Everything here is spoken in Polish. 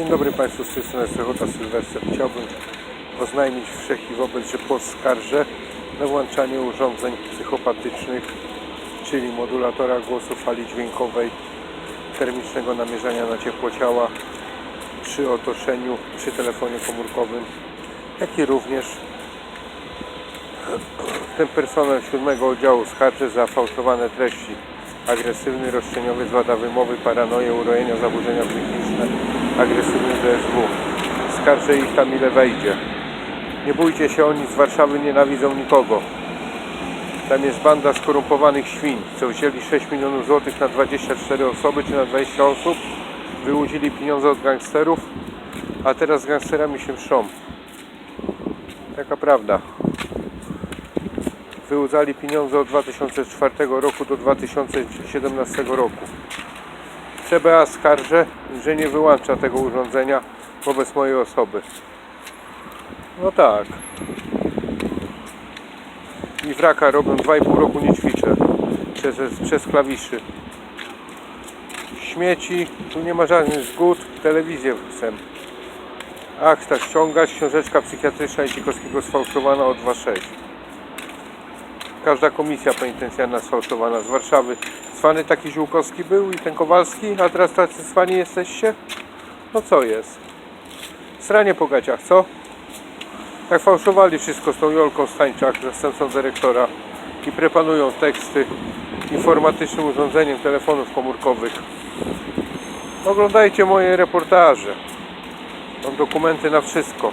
Dzień dobry Państwu, z tej strony Sylwester. Chciałbym oznajmić wszech i wobec, że poskarżę na włączanie urządzeń psychopatycznych, czyli modulatora głosu fali dźwiękowej, termicznego namierzania na ciepło ciała przy otoczeniu, przy telefonie komórkowym, jak i również ten personel siódmego oddziału skarży za fałszowane treści agresywny, roszczeniowy, wada wymowy, paranoję, urojenia, zaburzenia psychiczne, agresywny DSW. Skarżę ich tam ile wejdzie. Nie bójcie się, oni z Warszawy nienawidzą nikogo. Tam jest banda skorumpowanych świń, co wzięli 6 milionów złotych na 24 osoby czy na 20 osób, wyłudzili pieniądze od gangsterów, a teraz z gangsterami się mszą. Taka prawda wyłudzali pieniądze od 2004 roku do 2017 roku. CBA skarży, że nie wyłącza tego urządzenia wobec mojej osoby. No tak. I wraka robią 2,5 roku nie ćwiczę przez, przez klawiszy. Śmieci, tu nie ma żadnych zgód, telewizję chcę. Akta ściągać, książeczka psychiatryczna Isikowskiego sfałszowana od 2.6 każda komisja penitencjarna sfałszowana z Warszawy. Cwany taki Ziółkowski był i ten Kowalski, a teraz tacy cwani jesteście? No co jest? Sranie po gaciach, co? Jak fałszowali wszystko z tą Jolką Stańczak, zastępcą dyrektora i prepanują teksty informatycznym urządzeniem telefonów komórkowych. Oglądajcie moje reportaże. Mam dokumenty na wszystko.